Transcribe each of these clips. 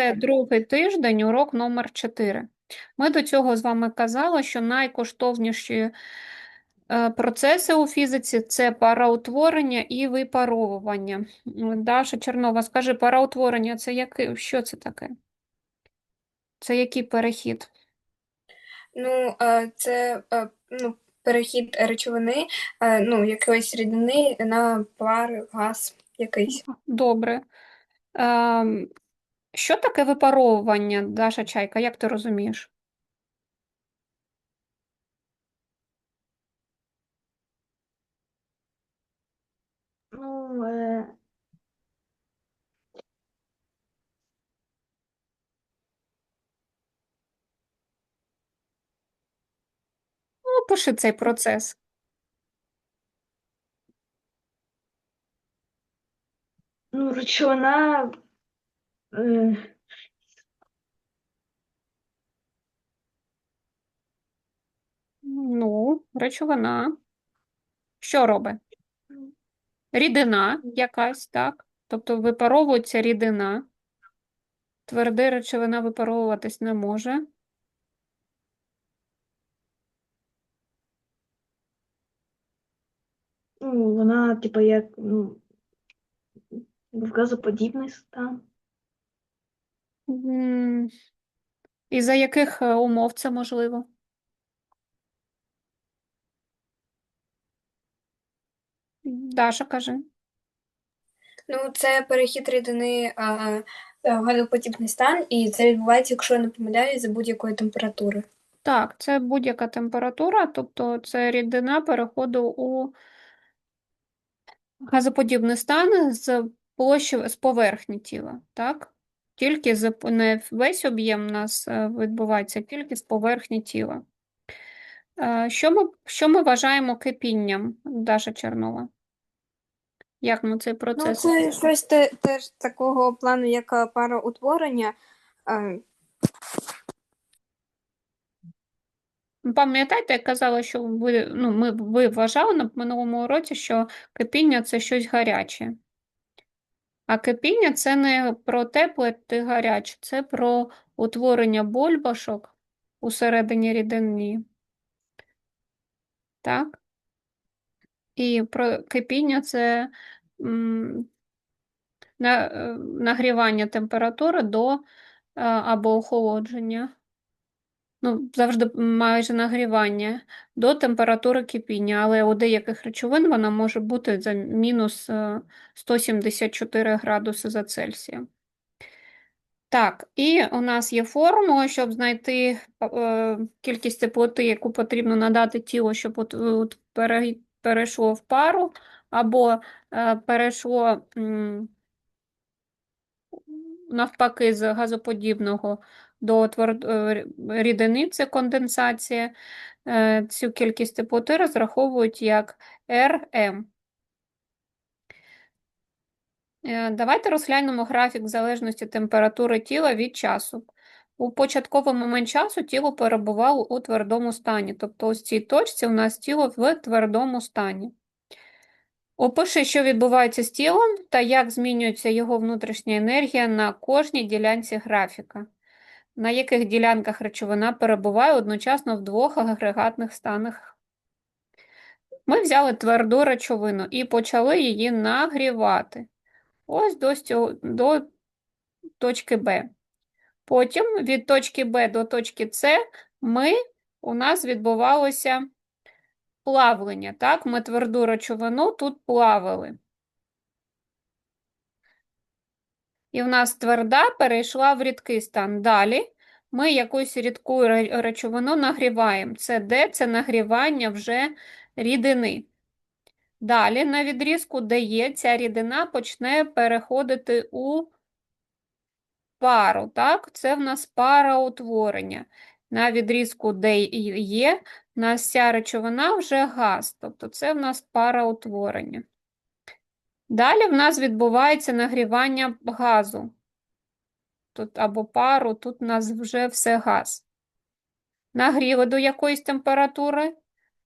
Це другий тиждень, урок номер 4. Ми до цього з вами казали, що найкоштовніші е, процеси у фізиці це параутворення і випаровування. Даша Чернова, скажи, параутворення це яке, що це таке? Це який перехід? Ну, е, це е, ну, перехід речовини, ну, якоїсь рідини на пар, газ якийсь. Добре. Що таке випаровування, Даша Чайка, як ти розумієш? Ну, е, Ну, пиши цей процес. ну, речовина, е, Ну, речовина. Що робить? Рідина якась, так? Тобто випаровується рідина. Тверда речовина випаровуватись не може. ну, вона, типу, як, ну, в газоподібний стан. М, І за яких е, умов це можливо? Даша, кажи. Ну, це перехід рідини а, е, в газоподібний стан, і це відбувається, якщо я не помиляюсь, за будь-якої температури. Так, це будь-яка температура, тобто це рідина переходу у газоподібний стан з площі з поверхні тіла, так? Тільки не весь об'єм у нас е, відбувається, тільки з поверхні тіла. Е, Що ми, що ми вважаємо кипінням, Даша Чернова? Як ми цей Ну, процес? це щось те, теж такого плану, як е, пароутворення. Пам'ятаєте, я казала, що ви, ну, ми, ви вважали на минулому уроці, що кипіння це щось гаряче. А кипіння це не про тепле та гаряче, це про утворення бульбашок усередині рідини. Так? І про кипіння це е, нагрівання температури до е, або охолодження. Ну, завжди майже нагрівання до температури кипіння, але у деяких речовин вона може бути за мінус е, 174 градуси за Цельсієм. Так, і у нас є формула, щоб знайти е, кількість теплоти, яку потрібно надати тілу, щоб от, от перейшло в пару, або е, перейшло навпаки з газоподібного до е, рідини, це конденсація. Е, Цю кількість теплоти розраховують як РМ. Е, Давайте розглянемо графік залежності температури тіла від часу. У початковий момент часу тіло перебувало у твердому стані, тобто ось цій точці у нас тіло в твердому стані. Опиши, що відбувається з тілом та як змінюється його внутрішня енергія на кожній ділянці графіка, на яких ділянках речовина перебуває одночасно в двох агрегатних станах. Ми взяли тверду речовину і почали її нагрівати. Ось до, до точки Б. Потім від точки Б до точки С ми, у нас відбувалося плавлення. Так, ми тверду речовину тут плавили. І в нас тверда перейшла в рідкий стан. Далі ми якусь рідку речовину нагріваємо. Це Д, це нагрівання вже рідини. Далі на відрізку, де є, ця рідина почне переходити у пару, так? Це в нас пароутворення. На відрізку, де у нас ця речовина вже газ, тобто це в нас пароутворення. Далі в нас відбувається нагрівання газу. Тут або пару, тут у нас вже все газ. Нагріли до якоїсь температури,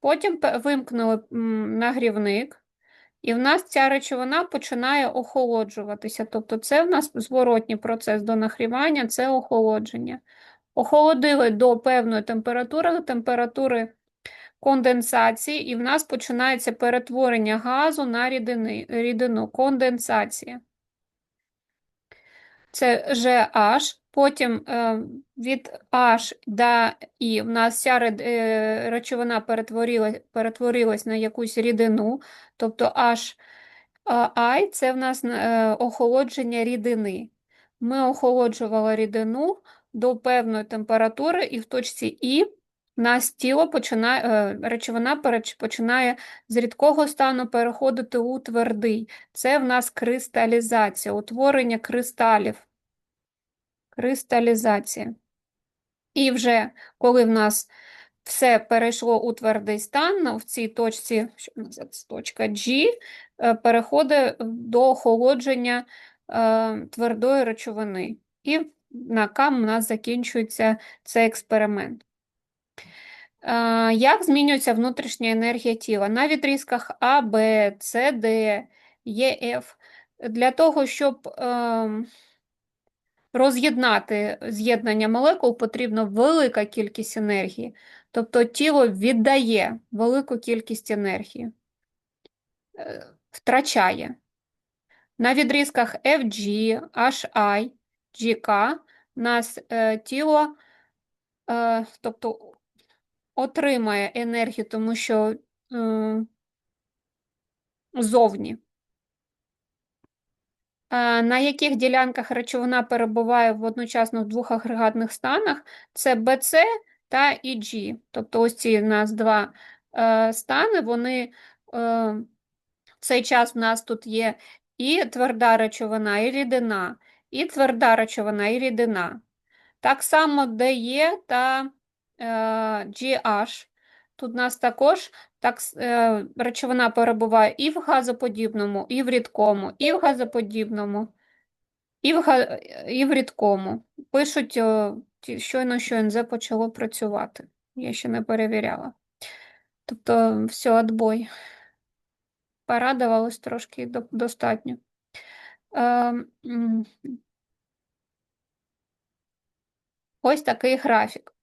потім вимкнули нагрівник, І в нас ця речовина починає охолоджуватися. Тобто це в нас зворотній процес до нагрівання, це охолодження. Охолодили до певної температури, температури конденсації, і в нас починається перетворення газу на рідини, рідину, конденсація. Це GH, потім е, від H до І в нас ця е, речовина перетворила, перетворилась на якусь рідину, тобто H I – це в нас е, охолодження рідини. Ми охолоджували рідину до певної температури, і в точці І нас тіло починає, е, речовина починає з рідкого стану переходити у твердий. Це в нас кристалізація, утворення кристалів. Кристалізація. І вже коли в нас все перейшло у твердий стан, в цій точці, що називається точка G, е, переходить до охолодження е, твердої речовини. І на кам у нас закінчується цей експеримент. Е, Як змінюється внутрішня енергія тіла? На відрізках А, Б, С, Д, Е, Ф. Для того, щоб ем, роз'єднати з'єднання молекул, потрібна велика кількість енергії. Тобто тіло віддає велику кількість енергії, е, втрачає. На відрізках FG, HI, GK нас е, тіло тобто, отримає енергію, тому що е, зовні. На яких ділянках речовина перебуває одночасно в двох агрегатних станах? Це BC та EG. Тобто ось ці у нас два е, стани, вони е, в цей час в нас тут є і тверда речовина, і рідина, і тверда речовина, і рідина. Так само DE та е, GH. Тут у нас також так, е, речовина перебуває і в газоподібному, і в рідкому, і в газоподібному, і в, га- і в рідкому. Пишуть, е, щойно, що НЗ почало працювати. Я ще не перевіряла. Тобто, все, отбой. Порадувалась трошки достатньо. Е, ось такий графік.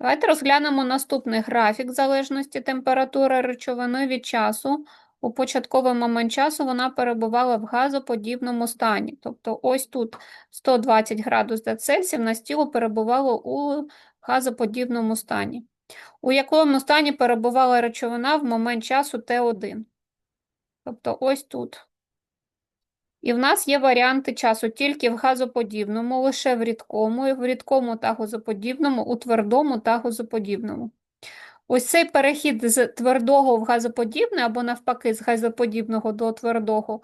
Давайте розглянемо наступний графік залежності температури речовини від часу. У початковий момент часу вона перебувала в газоподібному стані. Тобто ось тут 120 градусів за Цельсієм на тіло перебувало у газоподібному стані. У якому стані перебувала речовина в момент часу Т1. Тобто ось тут. І в нас є варіанти часу тільки в газоподібному, лише в рідкому, в рідкому та газоподібному, у твердому та газоподібному. Ось цей перехід з твердого в газоподібне або навпаки з газоподібного до твердого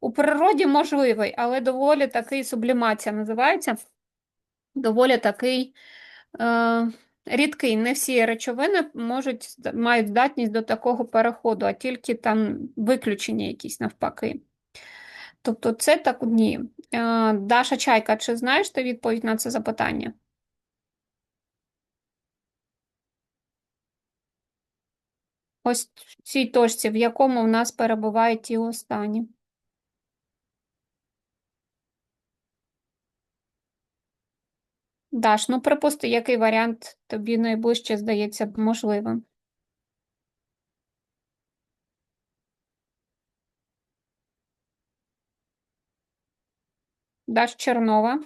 у природі можливий, але доволі такий сублімація називається. Доволі такий е, рідкий. Не всі речовини можуть, мають здатність до такого переходу, а тільки там виключення якісь навпаки. Тобто це так ні. Е, Даша Чайка, чи знаєш ти відповідь на це запитання? Ось в цій точці, в якому в нас перебуває тіло стані. Даш, ну припусти, який варіант тобі найближче здається можливим. Даш Чернова.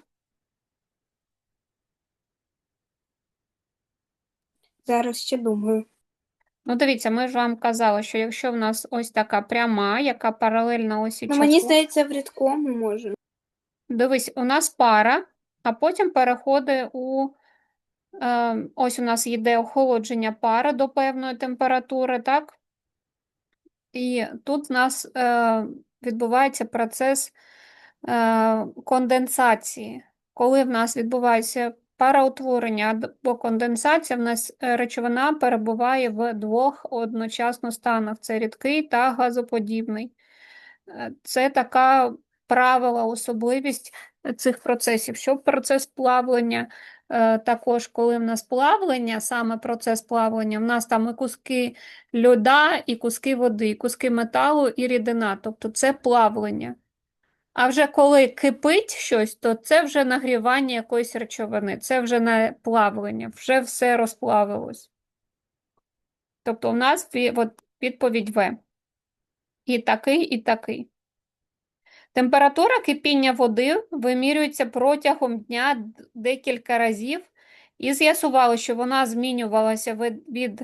Зараз ще думаю. Ну, дивіться, ми ж вам казали, що якщо в нас ось така пряма, яка паралельна осі Ну, мені здається, в рідкому може. дивись, у нас пара, а потім переходить у е, ось у нас йде охолодження пари до певної температури, так? І тут в нас е, відбувається процес конденсації. Коли в нас відбувається параутворення або конденсація, в нас е, речовина перебуває в двох одночасно станах: це рідкий та газоподібний. Е, Це така правила, особливість цих процесів. Що процес плавлення, е, також коли в нас плавлення, саме процес плавлення, в нас там і куски льода, і куски води, і куски металу, і рідина. Тобто це плавлення. А вже коли кипить щось, то це вже нагрівання якоїсь речовини, це вже не плавлення, вже все розплавилось. Тобто у нас от, відповідь В. І такий, і такий. Температура кипіння води вимірюється протягом дня декілька разів, і з'ясували, що вона змінювалася від, від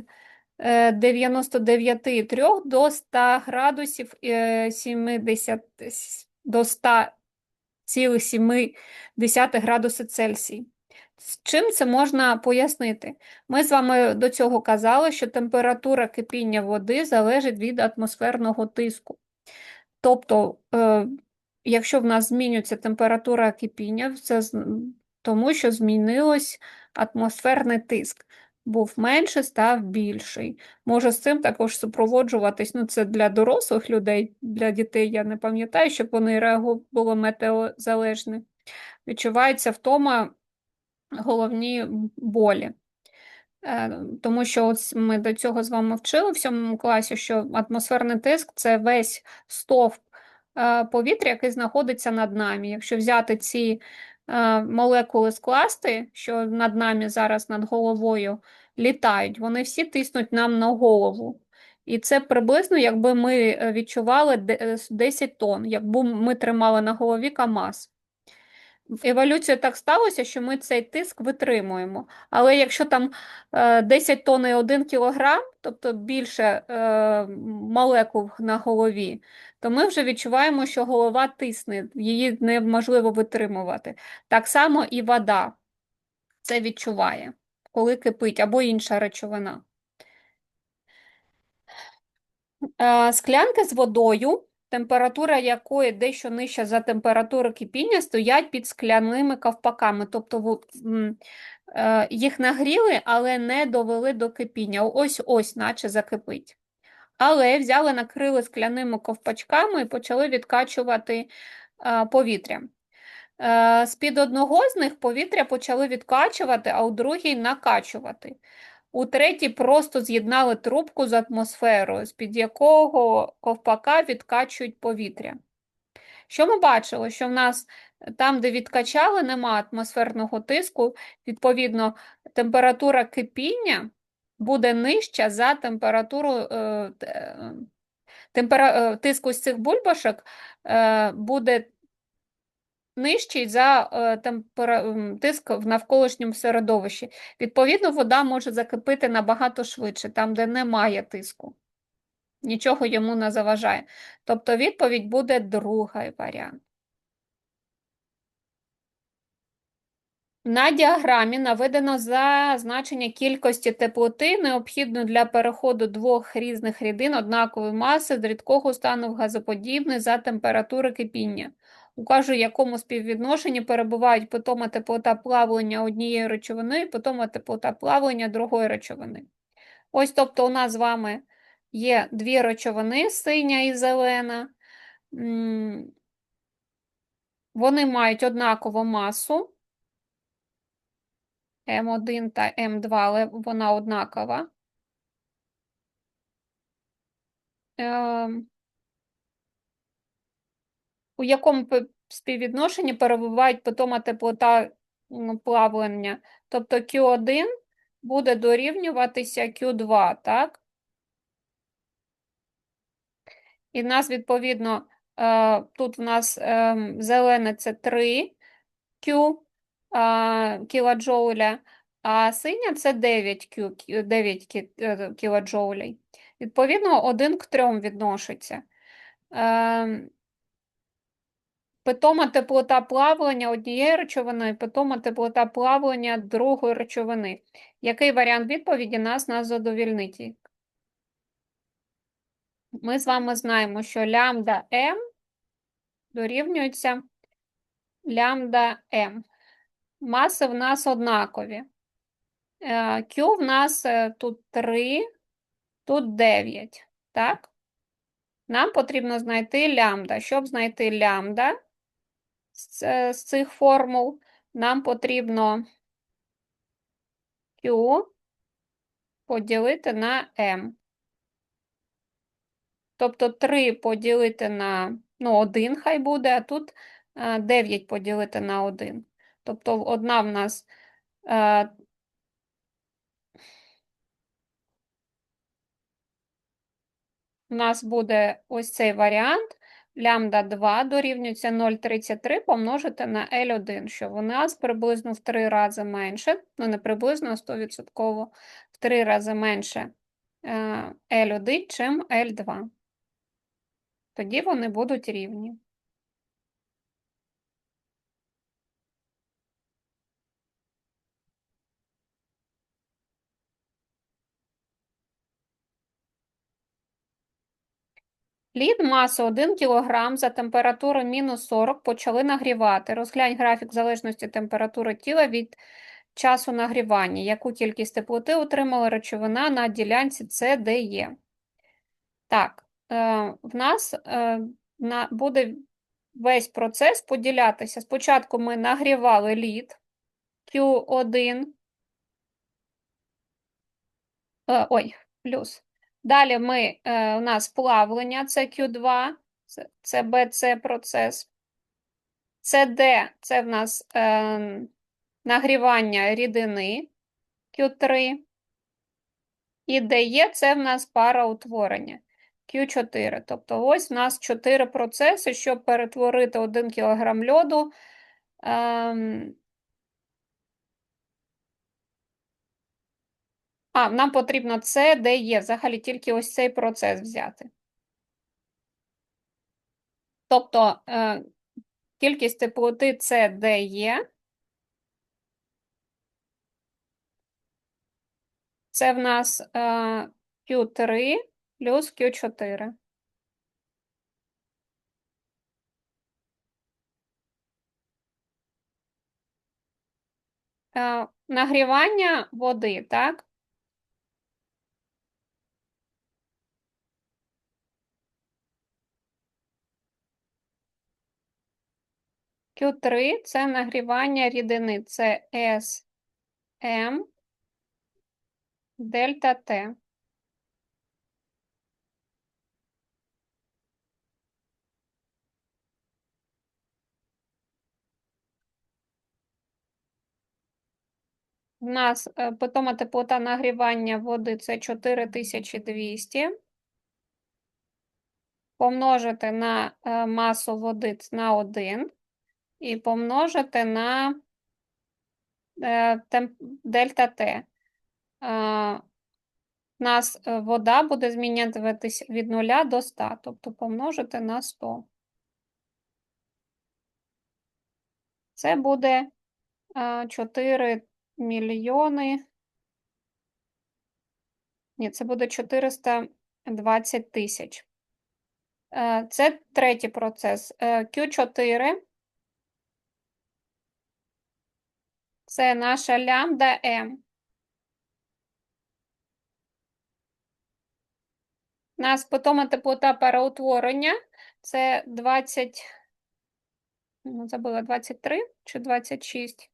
е, 99,3 до 100 градусів е, 70, с- до 100,7 градуси Цельсії. З чим це можна пояснити? Ми з вами до цього казали, що температура кипіння води залежить від атмосферного тиску. Тобто, е, якщо в нас змінюється температура кипіння, це тому що змінилось атмосферний тиск. Був менший, став більший. Може з цим також супроводжуватись, ну це для дорослих людей, для дітей я не пам'ятаю, щоб вони реагували метеозалежні. Відчувається втома, головні болі. Е, Тому що ось ми до цього з вами вчили в сьомому класі, що атмосферний тиск це весь стовп е, повітря, який знаходиться над нами. Якщо взяти ці молекули скласти, що над нами зараз над головою літають, вони всі тиснуть нам на голову. І це приблизно, якби ми е, відчували де- е, 10 тонн, якби ми тримали на голові КАМАЗ. Еволюція так сталося, що ми цей тиск витримуємо. Але якщо там е, 10 тонн і 1 кілограм, тобто більше е, молекул на голові, то ми вже відчуваємо, що голова тисне, її неможливо витримувати. Так само і вода це відчуває, коли кипить, або інша речовина. Е, Склянки з водою, температура якої дещо нижча за температуру кипіння, стоять під скляними ковпаками. Тобто е, їх нагріли, але не довели до кипіння. Ось-ось, наче закипить. Але взяли, накрили скляними ковпачками і почали відкачувати е, повітря. Е, З-під одного з них повітря почали відкачувати, а у другій накачувати. У третій просто з'єднали трубку з атмосферою, з-під якого ковпака відкачують повітря. Що ми бачили? Що в нас там, де відкачали, нема атмосферного тиску, відповідно, температура кипіння буде нижча за температуру е, е, темпера, е, тиску з цих бульбашок е, буде нижчий за е, тиск в навколишньому середовищі. Відповідно, вода може закипити набагато швидше, там, де немає тиску. Нічого йому не заважає. Тобто відповідь буде другий варіант. На діаграмі наведено значення кількості теплоти, необхідної для переходу двох різних рідин однакової маси з рідкого стану в газоподібний за температури кипіння. Укажу, в якому співвідношенні перебувають питома теплота плавлення однієї речовини і питома теплота плавлення другої речовини. Ось, тобто, у нас з вами є дві речовини, синя і зелена. Вони мають однакову масу. М1 та М2, але вона однакова. Ем, у якому співвідношенні перебувають питома теплота плавлення. Тобто Q1 буде дорівнюватися Q2, так? І в нас, відповідно, е, тут в нас ем, зелене це 3 Q кілоджоуля, а синя це 9 Q, 9 е, кілоджоулей. Відповідно, 1 к 3 відноситься. Питома теплота плавлення однієї речовини, питома теплота плавлення другої речовини. Який варіант відповіді нас нас задовільнить? Ми з вами знаємо, що лямбда М дорівнюється лямбда М. Маси в нас однакові. Е, Q в нас е, тут 3, тут 9. Так? Нам потрібно знайти лямбда. Щоб знайти лямбда, з, е, цих формул нам потрібно Q поділити на M. Тобто 3 поділити на ну, 1 хай буде, а тут е, 9 поділити на 1. Тобто одна в нас е, у нас буде ось цей варіант. Лямбда 2 дорівнюється 0,33 помножити на L1, що у нас приблизно в 3 рази менше, ну не приблизно, а 100% в 3 рази менше е, L1, чим L2. Тоді вони будуть рівні. Лід масу 1 кг за температури мінус 40 почали нагрівати. Розглянь графік залежності температури тіла від часу нагрівання. Яку кількість теплоти отримала речовина на ділянці Е? Так, е, в нас е, буде весь процес поділятися. Спочатку ми нагрівали лід Q1. Е, ой, плюс. Далі ми, е, у нас плавлення, це Q2, це, це BC процес. CD – це в нас е, нагрівання рідини Q3. І DE – це в нас параутворення Q4. Тобто ось у нас 4 процеси, щоб перетворити 1 кг льоду. ем, А, нам потрібно це, де є, взагалі тільки ось цей процес взяти. Тобто е, кількість теплоти це де є. Це в нас е, Q3 плюс Q4. Е, нагрівання води, так? Q3 – це нагрівання рідини, це S, M, дельта T. У нас е, питома теплота нагрівання води це 4200. Помножити на е, масу води на 1 і помножити на е, дельта Т. Е, У нас е, вода буде змінюватись від 0 до 100, тобто помножити на 100. Це буде е, 4 мільйони. Ні, це буде 420 тисяч. Е, Це третій процес. Е, Q4 це наша лямбда М. У нас питома теплота переутворення це 20, ну, забула, 23 чи 26.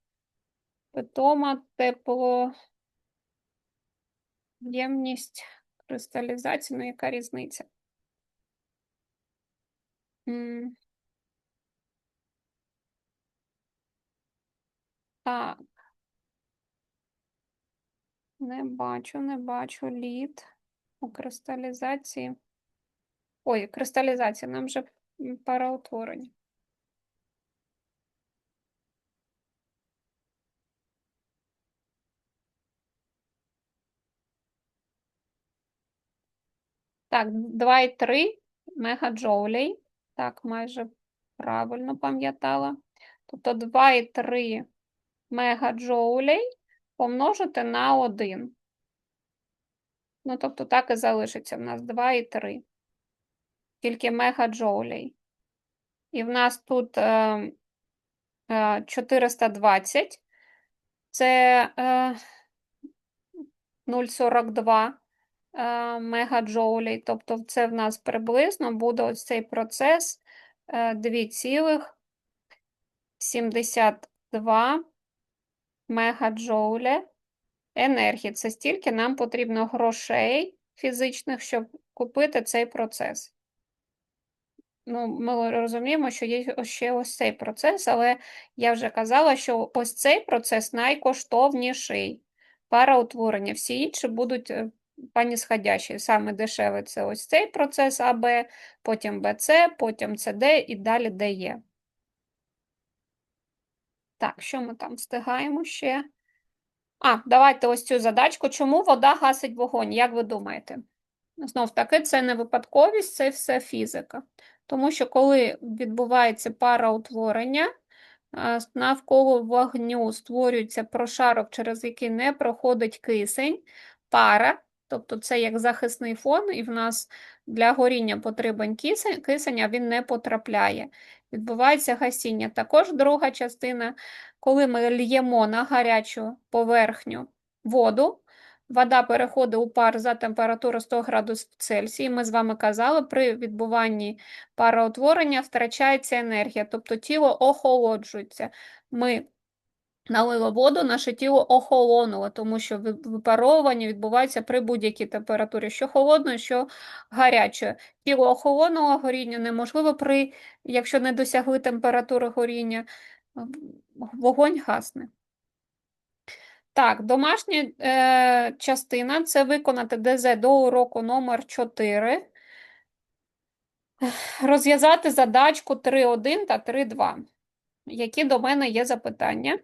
Питома теплоємність кристалізації, ну яка різниця? Так. Не бачу, не бачу лід у кристалізації. Ой, кристалізація, нам же м, параутворення. Так, 2,3 мегаджоулей. Так, майже правильно пам'ятала. Тобто 2,3 мегаджоулей помножити на 1. Ну, тобто, так і залишиться в нас 2 і 3. Тільки мегаджоулей. І в нас тут е, е, 420. Це е, 0,42 мегаджоулей. Тобто, це в нас приблизно буде ось цей процес 2,72 мегаджоуля енергії. Це стільки нам потрібно грошей фізичних, щоб купити цей процес. Ну, Ми розуміємо, що є ще ось цей процес, але я вже казала, що ось цей процес найкоштовніший параутворення. Всі інші будуть е, панісходящі. Саме дешеве це ось цей процес АБ, потім БЦ, потім ЦД і далі ДЕ. Так, що ми там встигаємо ще? А, давайте ось цю задачку. Чому вода гасить вогонь? Як ви думаєте? Знов таки, це не випадковість, це все фізика. Тому що коли відбувається параутворення, навколо вогню створюється прошарок, через який не проходить кисень, пара, тобто це як захисний фон, і в нас для горіння потрібен кисень, кисень, він не потрапляє. Відбувається гасіння. Також друга частина, коли ми льємо на гарячу поверхню воду, Вода переходить у пар за температурою 100 градусів Цельсія. Ми з вами казали, при відбуванні пароутворення втрачається енергія, тобто тіло охолоджується. Ми налили воду, наше тіло охолонуло, тому що випаровування відбувається при будь-якій температурі, що холодною, що гарячою. Тіло охолонуло, горіння неможливо, при, якщо не досягли температури горіння, вогонь гасне. Так, домашня е, частина це виконати ДЗ до уроку номер 4. Розв'язати задачку 3.1 та 3.2. Які до мене є запитання?